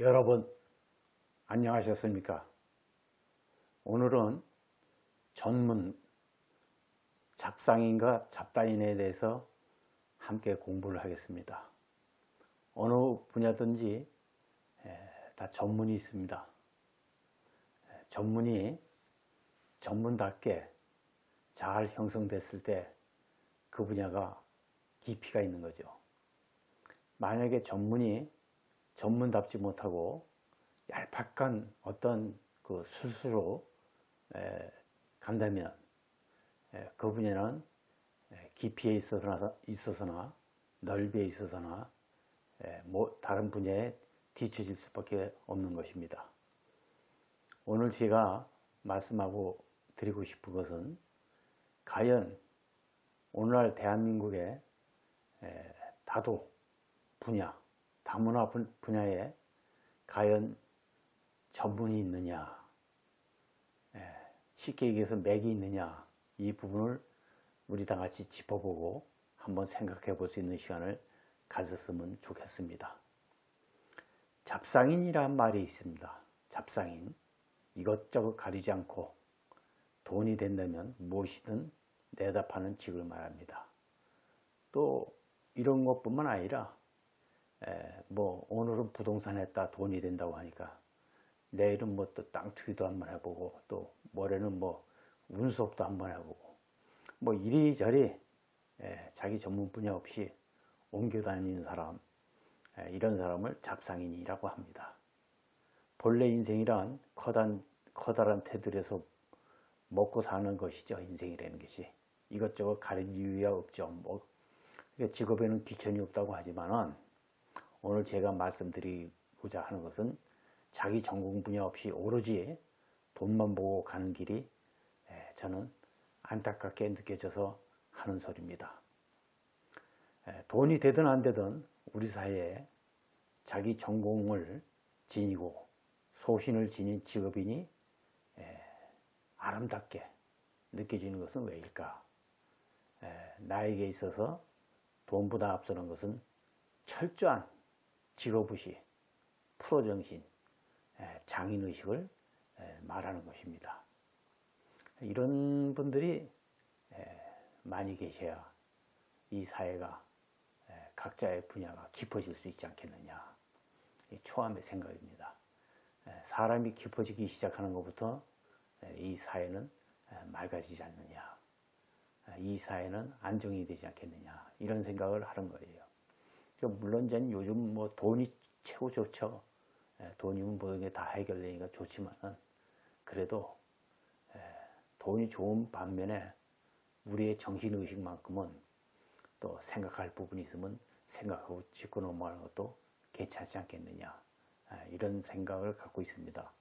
여러분 안녕하셨습니까? 오늘은 전문 잡상인과 잡다인에 대해서 함께 공부를 하겠습니다. 어느 분야든지 다 전문이 있습니다. 전문이 전문답게 잘 형성됐을 때 그 분야가 깊이가 있는 거죠. 만약에 전문이 전문답지 못하고 얄팍한 어떤 그 수수로 간다면 그 분야는 깊이에 있어서나, 있어서나 넓이에 있어서나 뭐 다른 분야에 뒤처질 수밖에 없는 것입니다. 오늘 제가 말씀하고 드리고 싶은 것은 과연 오늘날 대한민국의 다도 분야, 다문화 분야에 과연 전문이 있느냐, 쉽게 얘기해서 맥이 있느냐, 이 부분을 우리 다 같이 짚어보고 한번 생각해 볼 수 있는 시간을 가졌으면 좋겠습니다. 잡상인이란 말이 있습니다. 잡상인. 이것저것 가리지 않고 돈이 된다면 무엇이든 내다 파는 직을 말합니다. 또 이런 것뿐만 아니라 에, 뭐 오늘은 부동산 했다 돈이 된다고 하니까 내일은 뭐 또 땅 투기도 한번 해보고 또 모레는 뭐 운수업도 한번 해보고 뭐 이리저리 에, 자기 전문 분야 없이 옮겨 다니는 사람 에, 이런 사람을 잡상인이라고 합니다. 본래 인생이란 커다란, 커다란 테두리에서 먹고 사는 것이죠. 인생이라는 것이. 이것저것 가릴 이유야 없죠. 뭐 직업에는 귀천이 없다고 하지만은 오늘 제가 말씀드리고자 하는 것은 자기 전공 분야 없이 오로지 돈만 보고 가는 길이 저는 안타깝게 느껴져서 하는 소리입니다. 돈이 되든 안 되든 우리 사회에 자기 전공을 지니고 소신을 지닌 직업인이 아름답게 느껴지는 것은 왜일까? 나에게 있어서 돈보다 앞서는 것은 철저한 직업의식, 프로정신, 장인의식을 말하는 것입니다. 이런 분들이 많이 계셔야 이 사회가 각자의 분야가 깊어질 수 있지 않겠느냐. 초함의 생각입니다. 사람이 깊어지기 시작하는 것부터 이 사회는 맑아지지 않느냐. 이 사회는 안정이 되지 않겠느냐. 이런 생각을 하는 거예요. 물론 전 요즘 뭐 돈이 최고 좋죠. 돈이면 모든 게 다 해결되니까 좋지만은 그래도 돈이 좋은 반면에 우리의 정신의식만큼은 또 생각할 부분이 있으면 생각하고 짚고 넘어가는 것도 괜찮지 않겠느냐 이런 생각을 갖고 있습니다.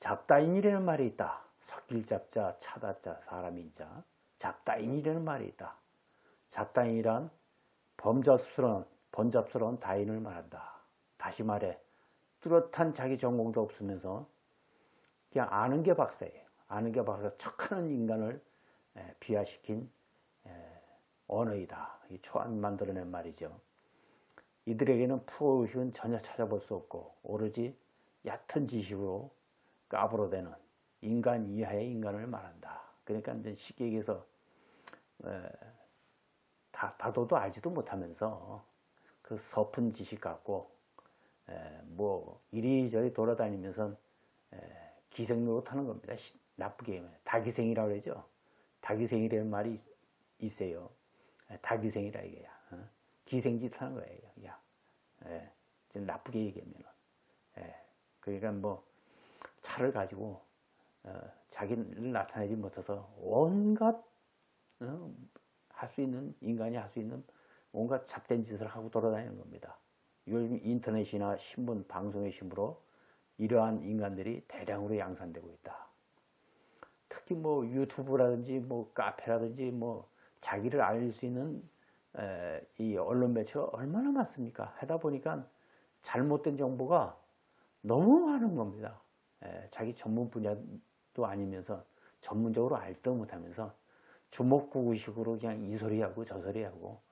잡다인이라는 말이 있다. 석길잡자, 차다자, 사람인자 잡다인이라는 말이 있다. 잡다인이란 범접스러운, 번잡스러운 다인을 말한다. 다시 말해 뚜렷한 자기 전공도 없으면서 그냥 아는 게 박사예요. 아는 게 박사 척하는 인간을 비하시킨 언어이다. 이 초안 만들어낸 말이죠. 이들에게는 프로의식은 전혀 찾아볼 수 없고 오로지 얕은 지식으로 까불어 대는 인간 이하의 인간을 말한다. 그러니까 이제 쉽게 얘기해서 다, 다도도 알지도 못하면서 그 서픈 지식 갖고 뭐 이리저리 돌아다니면서 기생 노릇 하는 겁니다. 나쁘게 다기생이라고 그러죠. 다기생이라는 말이 있, 어요 다기생이라 이게야. 어? 기생짓 하는 거예요. 야. 예. 나쁘게 얘기하면 예. 그러니까 뭐 차를 가지고 어, 자기를 나타내지 못해서 온갖 어, 할수 있는 인간이 할 수 있는 온갖 잡된 짓을 하고 돌아다니는 겁니다. 요즘 인터넷이나 신문, 방송의 힘으로 이러한 인간들이 대량으로 양산되고 있다. 특히 뭐 유튜브라든지 뭐 카페라든지 뭐 자기를 알릴 수 있는 에, 이 언론 매체가 얼마나 많습니까? 하다 보니까 잘못된 정보가 너무 많은 겁니다. 에, 자기 전문 분야도 아니면서 전문적으로 알지도 못하면서 주먹구구식으로 그냥 이 소리하고 저 소리하고 에,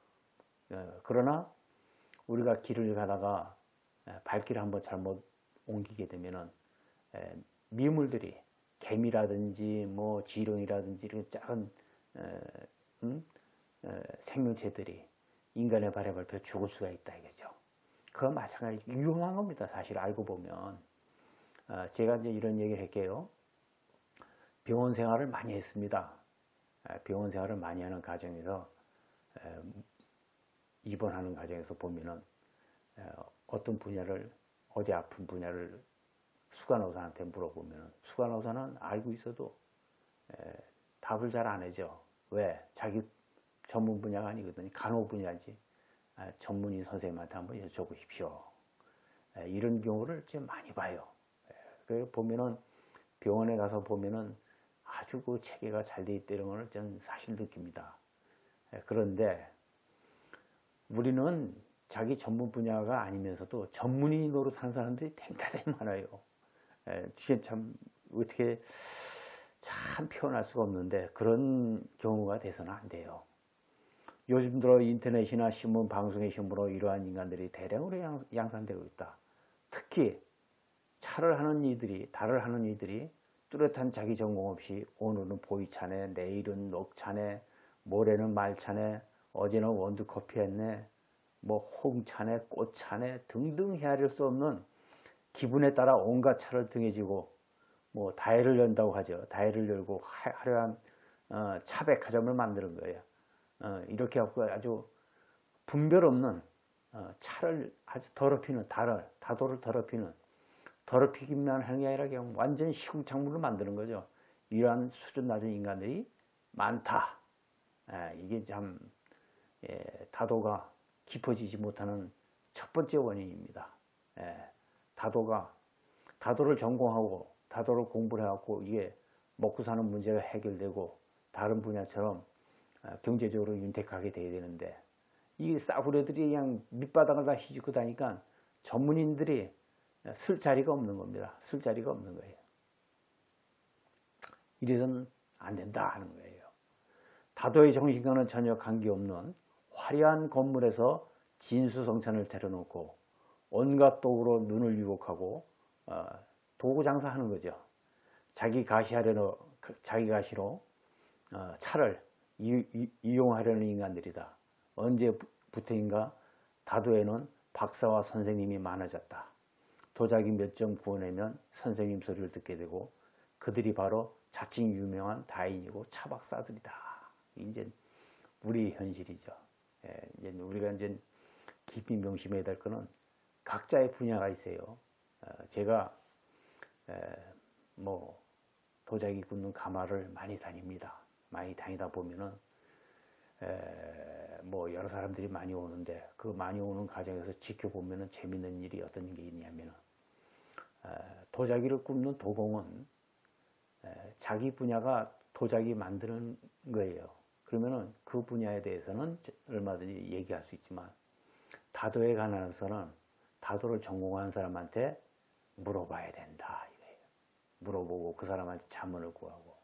그러나 우리가 길을 가다가 발길을 한번 잘못 옮기게 되면은 에, 미물들이 개미라든지 뭐 지렁이라든지 이런 작은 에, 음? 에, 생명체들이 인간의 발에 밟혀 죽을 수가 있다 이거죠. 그건 마찬가지 위험한 겁니다. 사실 알고 보면 아, 제가 이제 이런 얘기를 할게요. 병원 생활을 많이 했습니다. 아, 병원 생활을 많이 하는 과정에서 에, 입원하는 과정에서 보면은 에, 어떤 분야를 어디 아픈 분야를 수간호사한테 물어보면 수간호사는 알고 있어도 에, 답을 잘 안 해줘. 왜? 자기 전문 분야가 아니거든요. 간호 분야지. 아, 전문의 선생님한테 한번 여쭤보십시오. 에, 이런 경우를 좀 많이 봐요. 에, 그 보면은 병원에 가서 보면은 아주 그 체계가 잘 돼 있다는 걸 저는 사실 느낍니다. 에, 그런데 우리는 자기 전문 분야가 아니면서도 전문의 노릇하는 사람들이 대단히 많아요. 에, 진짜 참 어떻게 참 표현할 수가 없는데 그런 경우가 돼서는 안 돼요. 요즘 들어 인터넷이나 신문, 방송의 힘으로 이러한 인간들이 대량으로 양, 양산되고 있다. 특히 차를 하는 이들이, 달을 하는 이들이 뚜렷한 자기 전공 없이 오늘은 보이차네, 내일은 녹차네, 모레는 말차네, 어제는 원두 커피 했네, 뭐 홍차네, 꽃차네 등등 헤아릴 수 없는 기분에 따라 온갖 차를 등에 지고 뭐 다이를 연다고 하죠. 다이를 열고 하- 화려한 어, 차백화점을 만드는 거예요. 어, 이렇게 하고 아주 분별 없는 어, 차를 아주 더럽히는 달을 다도를 더럽히는 더럽히기만 하는 게 아니라 그냥 완전 시궁창문을 만드는 거죠. 이러한 수준 낮은 인간들이 많다. 에, 이게 참 예, 다도가 깊어지지 못하는 첫 번째 원인입니다. 예, 다도가 다도를 전공하고 다도를 공부를 해갖고 이게 먹고 사는 문제가 해결되고 다른 분야처럼 아, 경제적으로 윤택하게 돼야 되는데 이 싸구려들이 그냥 밑바닥을 다 휘짓고 다니까 전문인들이 쓸 자리가 없는 겁니다. 쓸 자리가 없는 거예요. 이래서는 안 된다 하는 거예요. 다도의 정신과는 전혀 관계없는 화려한 건물에서 진수성찬을 차려놓고 온갖 도구로 눈을 유혹하고 어, 도구 장사하는 거죠. 자기 가시하려는 자기 가시로 어, 차를 이, 용하려는 인간들이다. 언제부터인가 다도에는 박사와 선생님이 많아졌다. 도자기 몇 점 구워내면 선생님 소리를 듣게 되고 그들이 바로 자칭 유명한 다인이고 차박사들이다. 이제 우리 현실이죠. 예, 이제 우리가 이제 깊이 명심해야 될 거는 각자의 분야가 있어요. 어, 제가 에, 뭐 도자기 굽는 가마를 많이 다닙니다. 많이 다니다 보면은 에, 뭐 여러 사람들이 많이 오는데 그 많이 오는 과정에서 지켜보면은 재밌는 일이 어떤 게 있냐면은 에, 도자기를 굽는 도공은 에, 자기 분야가 도자기 만드는 거예요. 그러면은 그 분야에 대해서는 얼마든지 얘기할 수 있지만 다도에 관해서는 다도를 전공한 사람한테 물어봐야 된다 이거예요. 물어보고 그 사람한테 자문을 구하고.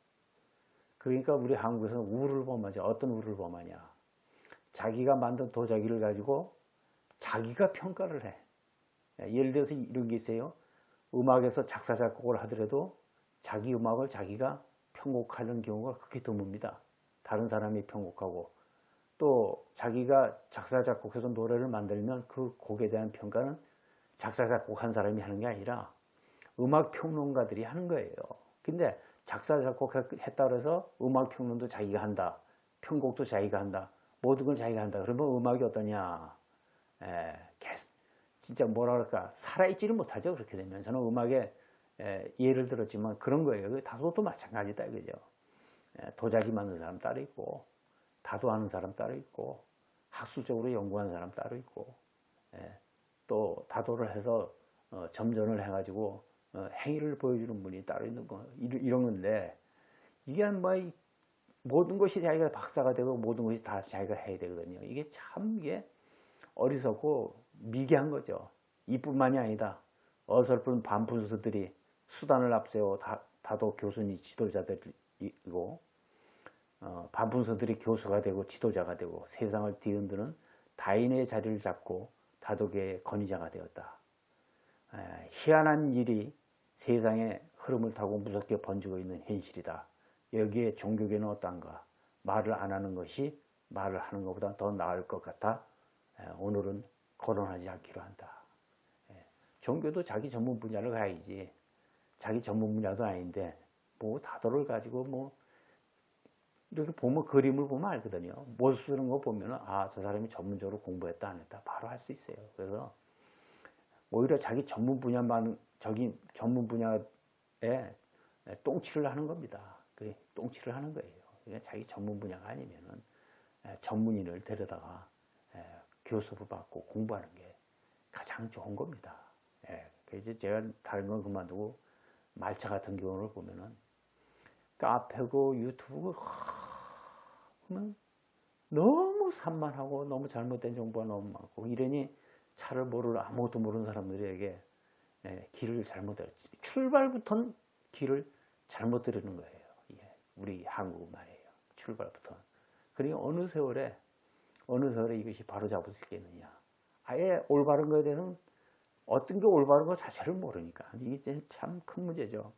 그러니까 우리 한국에서는 우를 범하죠. 어떤 우를 범하냐. 자기가 만든 도자기를 가지고 자기가 평가를 해. 예를 들어서 이런 게 있어요. 음악에서 작사 작곡을 하더라도 자기 음악을 자기가 편곡하는 경우가 극히 드뭅니다. 다른 사람이 편곡하고 또 자기가 작사 작곡해서 노래를 만들면 그 곡에 대한 평가는 작사 작곡한 사람이 하는 게 아니라 음악 평론가들이 하는 거예요. 근데 작사 작곡했다 그래서 음악 평론도 자기가 한다. 편곡도 자기가 한다. 모든 걸 자기가 한다. 그러면 음악이 어떠냐? 에, 진짜 뭐라 그럴까 살아있지를 못하죠. 그렇게 되면 저는 음악에 에, 예를 들었지만 그런 거예요. 다도도 마찬가지다 이거죠. 에, 도자기 만든 사람 따로 있고 다도하는 사람 따로 있고 학술적으로 연구하는 사람 따로 있고 에, 또 다도를 해서 어, 점전을 해가지고 어, 행위를 보여주는 분이 따로 있는 거 이런, 건데 이게 뭐 이, 모든 것이 자기가 박사가 되고 모든 것이 다 자기가 해야 되거든요. 이게 참 이게 어리석고 미개한 거죠. 이뿐만이 아니다. 어설픈 반푼수들이 수단을 앞세워 다, 다도 교수니 지도자들이 고 어, 반푼수들이 교수가 되고 지도자가 되고 세상을 뒤흔드는 다인의 자리를 잡고 다독의 권위자가 되었다. 에, 희한한 일이 세상의 흐름을 타고 무섭게 번지고 있는 현실이다. 여기에 종교계는 어떤가? 말을 안 하는 것이 말을 하는 것보다 더 나을 것 같아 에, 오늘은 거론하지 않기로 한다. 에, 종교도 자기 전문 분야를 가야지. 자기 전문 분야도 아닌데 뭐 다도를 가지고 뭐 이렇게 보면 그림을 보면 알거든요. 못 쓰는 거 보면은 아 저 사람이 전문적으로 공부했다 안 했다 바로 할 수 있어요. 그래서 오히려 자기 전문 분야만 저기 전문 분야에 똥치를 하는 겁니다. 그 똥치를 하는 거예요. 그러니까 자기 전문 분야가 아니면은 전문인을 데려다가 교섭을 받고 공부하는 게 가장 좋은 겁니다. 그래서 제가 다른 건 그만두고 말차 같은 경우를 보면은 카페고 유튜브 보면 너무 산만하고 너무 잘못된 정보가 너무 많고 이러니 차를 모르는 아무것도 모르는 사람들에게 예, 길을 잘못 들었 출발부터는 길을 잘못 들으는 거예요. 예, 우리 한국 말이에요. 출발부터. 그러니 어느 세월에 어느 세월에 이것이 바로 잡을 수 있겠느냐. 아예 올바른 거에 대해서는 어떤 게 올바른 거 자체를 모르니까 이게 참 큰 문제죠.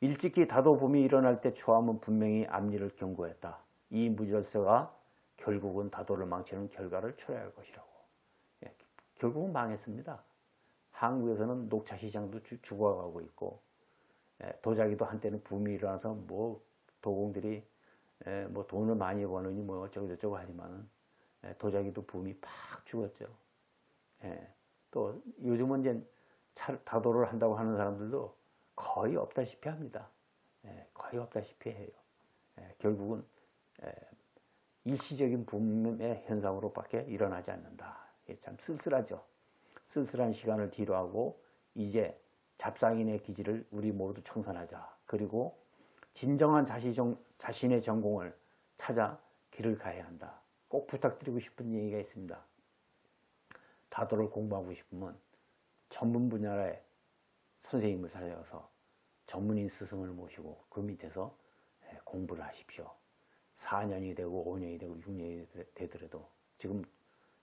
일찍이 다도봄이 일어날 때 추함은 분명히 앞니를 경고했다. 이 무절세가 결국은 다도를 망치는 결과를 초래할 것이라고. 예, 결국은 망했습니다. 한국에서는 녹차 시장도 주, 죽어가고 있고 예, 도자기도 한때는 붐이 일어나서 뭐 도공들이 예, 뭐 돈을 많이 버느니 뭐 어쩌고 저쩌고 하지만은 예, 도자기도 붐이 팍 죽었죠. 예, 또 요즘은 이제 차, 다도를 한다고 하는 사람들도 거의 없다시피 합니다. 예, 거의 없다시피 해요. 예, 결국은 예, 일시적인 붐의 현상으로밖에 일어나지 않는다. 참 쓸쓸하죠. 쓸쓸한 시간을 뒤로하고 이제 잡상인의 기질을 우리 모두 청산하자. 그리고 진정한 자신의 전공을 찾아 길을 가야 한다. 꼭 부탁드리고 싶은 얘기가 있습니다. 다도를 공부하고 싶으면 전문 분야의 선생님을 찾아가서 전문인 스승을 모시고 그 밑에서 예, 공부를 하십시오. 4년이 되고 5년이 되고 6년이 되더라도 지금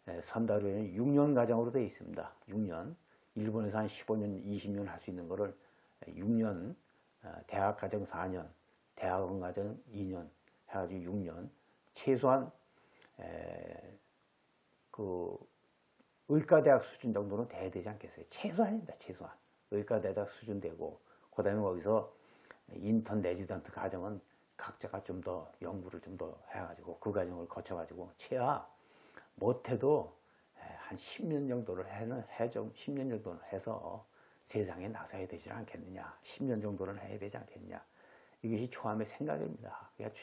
예, 선다루에는 6년 과정으로 되어 있습니다. 6년. 일본에서 한 15년, 20년 할 수 있는 거를 6년, 어, 대학 과정 4년, 대학원 과정 2년 해가지고 6년. 최소한 그 의과대학 수준 정도는 돼야 되지 않겠어요? 최소한입니다. 최소한. 의과 대학 수준 되고 그 다음에 거기서 인턴 레지던트 과정은 각자가 좀 더 연구를 좀 더 해가지고 그 과정을 거쳐가지고 최하 못해도 한 10년 정도를 해는 해좀 10년 정도는 해서 세상에 나서야 되지 않겠느냐 10년 정도는 해야 되지 않겠느냐 이것이 초함의 생각입니다. 그러니까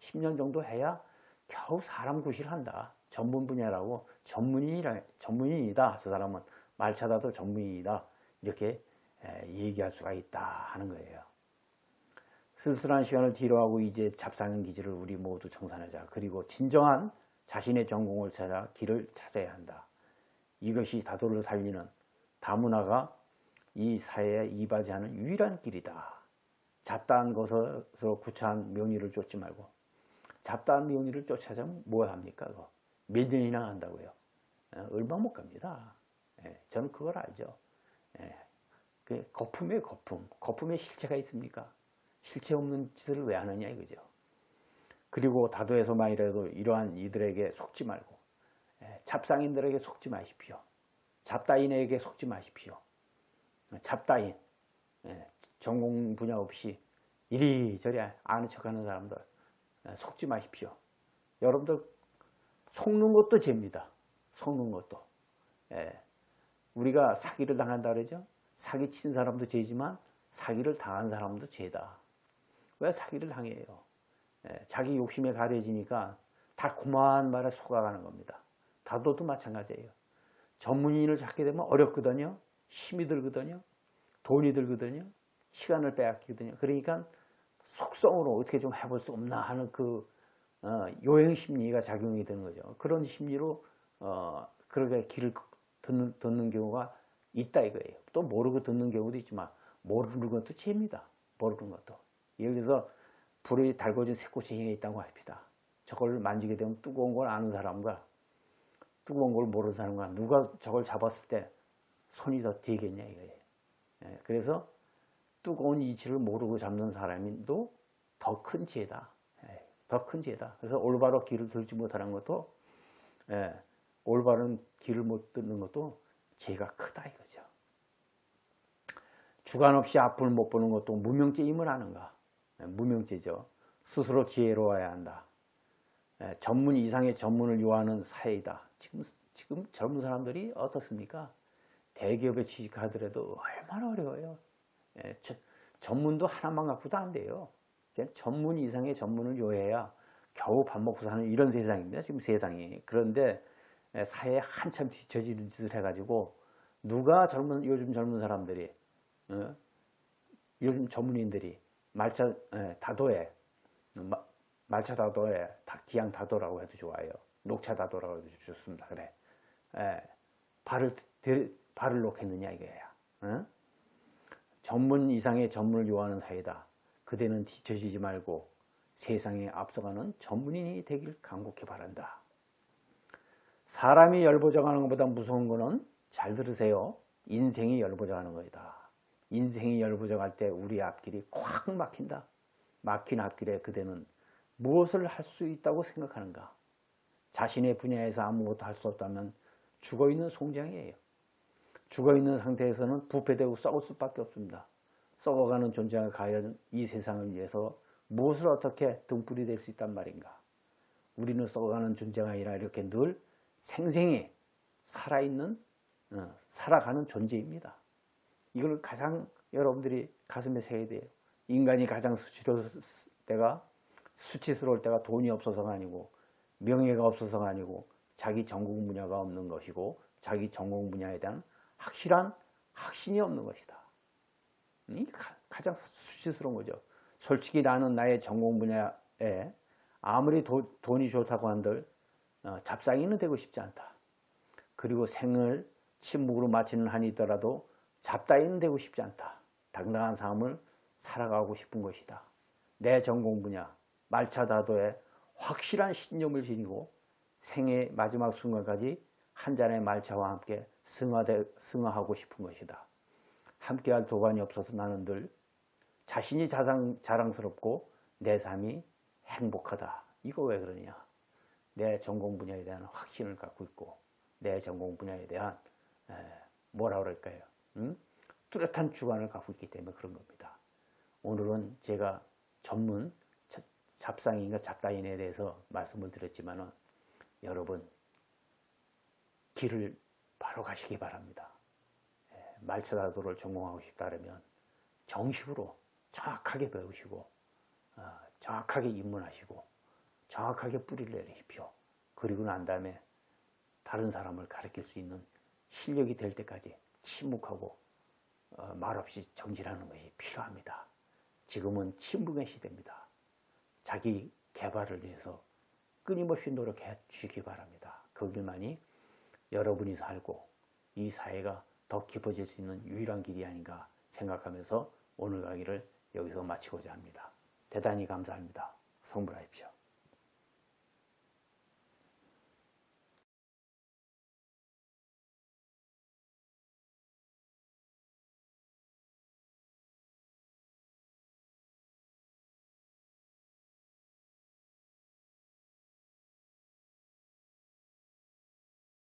10년 정도 해야 겨우 사람 구실을 한다. 전문 분야라고 전문인이라 전문인이다. 저 사람은 말차다도 전문인이다. 이렇게 얘기할 수가 있다 하는 거예요. 쓸쓸한 시간을 뒤로하고 이제 잡상인 기질을 우리 모두 청산하자. 그리고 진정한 자신의 전공을 찾아 길을 찾아야 한다. 이것이 다도를 살리는 다문화가 이 사회에 이바지하는 유일한 길이다. 잡다한 것으로 구차한 명의를 쫓지 말고 잡다한 명의를 쫓아자면 뭐 합니까? 그거? 몇 년이나 한다고요? 얼마 못 갑니다. 예, 저는 그걸 알죠. 예, 그 거품의 거품. 거품에 실체가 있습니까? 실체 없는 짓을 왜 하느냐 이거죠. 그리고 다도에서만이라도 이러한 이들에게 속지 말고 예, 잡상인들에게 속지 마십시오. 잡다인에게 속지 마십시오. 잡다인, 예, 전공 분야 없이 이리저리 아는 척하는 사람들 예, 속지 마십시오. 여러분들 속는 것도 죄입니다. 속는 것도. 우리가 사기를 당한다 그러죠. 사기 친 사람도 죄지만 사기를 당한 사람도 죄다. 왜 사기를 당해요? 예, 자기 욕심에 가려지니까 달콤한 말에 속아가는 겁니다. 다도도 마찬가지예요. 전문인을 찾게 되면 어렵거든요. 힘이 들거든요. 돈이 들거든요. 시간을 빼앗기거든요. 그러니까 속성으로 어떻게 좀 해볼 수 없나 하는 그 어, 요행 심리가 작용이 되는 거죠. 그런 심리로 어, 그렇게 길을 듣는, 듣는 경우가 있다 이거예요. 또 모르고 듣는 경우도 있지만 모르는 것도 죄입니다. 모르는 것도. 예를 들어서 불이 달궈진 새꼬시에 있다고 합니다. 저걸 만지게 되면 뜨거운 걸 아는 사람과 뜨거운 걸 모르는 사람과 누가 저걸 잡았을 때 손이 더 되겠냐 이거예요. 예, 그래서 뜨거운 이치를 모르고 잡는 사람도 더 큰 죄다. 예, 더큰 죄다. 그래서 올바로 길을 들지 못하는 것도 예, 올바른 길을 못 듣는 것도 죄가 크다 이거죠. 주관 없이 앞을 못 보는 것도 무명죄임을 아는가? 예, 무명죄죠. 스스로 지혜로워야 한다. 예, 전문 이상의 전문을 요하는 사회이다. 지금 지금 젊은 사람들이 어떻습니까? 대기업에 취직하더라도 얼마나 어려워요. 예, 저, 전문도 하나만 갖고도 안 돼요. 전문 이상의 전문을 요해야 겨우 밥 먹고 사는 이런 세상입니다. 지금 세상이. 그런데 예, 사회에 한참 뒤처지는 짓을 해가지고 누가 젊은 요즘 젊은 사람들이 어? 요즘 전문인들이 말차 예, 다도에 마- 말차 다도에 다- 기양 다도라고 해도 좋아요. 녹차 다도라고 해도 좋습니다. 그래. 예, 발을 들- 발을 놓겠느냐 이거야. 어? 전문 이상의 전문을 요하는 사회다. 그대는 뒤처지지 말고 세상에 앞서가는 전문인이 되길 간곡히 바란다. 사람이 열보정하는 것보다 무서운 거는 잘 들으세요. 인생이 열보정하는 거이다. 인생이 열보정할 때 우리 앞길이 콱 막힌다. 막힌 앞길에 그대는 무엇을 할 수 있다고 생각하는가? 자신의 분야에서 아무것도 할 수 없다면 죽어있는 송장이에요. 죽어있는 상태에서는 부패되고 썩을 수밖에 없습니다. 썩어가는 존재가 과연 이 세상을 위해서 무엇을 어떻게 등불이 될 수 있단 말인가? 우리는 썩어가는 존재가 아니라 이렇게 늘 생생히 살아있는, 어, 살아가는 존재입니다. 이걸 가장 여러분들이 가슴에 새야 돼요. 인간이 가장 수치스러울 때가, 수치스러울 때가 돈이 없어서가 아니고, 명예가 없어서가 아니고, 자기 전공 분야가 없는 것이고, 자기 전공 분야에 대한 확실한 확신이 없는 것이다. 이 가- 가장 수치스러운 거죠. 솔직히 나는 나의 전공 분야에 아무리 도- 돈이 좋다고 한들 어, 잡상이는 되고 싶지 않다. 그리고 생을 침묵으로 마치는 한이 있더라도 잡다이는 되고 싶지 않다. 당당한 삶을 살아가고 싶은 것이다. 내 전공 분야 말차다도에 확실한 신념을 지니고 생의 마지막 순간까지 한 잔의 말차와 함께 승화되, 승화하고 싶은 것이다. 함께할 도반이 없어서 나는 늘 자신이 자랑, 자랑스럽고 내 삶이 행복하다. 이거 왜 그러냐? 내 전공 분야에 대한 확신을 갖고 있고 내 전공 분야에 대한 에, 뭐라 그럴까요? 음? 뚜렷한 주관을 갖고 있기 때문에 그런 겁니다. 오늘은 제가 전문 자- 잡상인과 잡다인에 대해서 말씀을 드렸지만은 여러분 길을 바로 가시기 바랍니다. 예, 말차다도를 전공하고 싶다면 정식으로 정확하게 배우시고 어, 정확하게 입문하시고 정확하게 뿌리를 내리십시오. 그리고 난 다음에 다른 사람을 가르칠 수 있는 실력이 될 때까지 침묵하고 어, 말없이 정진하는 것이 필요합니다. 지금은 침묵의 시대입니다. 자기 개발을 위해서 끊임없이 노력해 주시기 바랍니다. 그 길만이 여러분이 살고 이 사회가 더 깊어질 수 있는 유일한 길이 아닌가 생각하면서 오늘 강의를 여기서 마치고자 합니다. 대단히 감사합니다. 성불하십시오.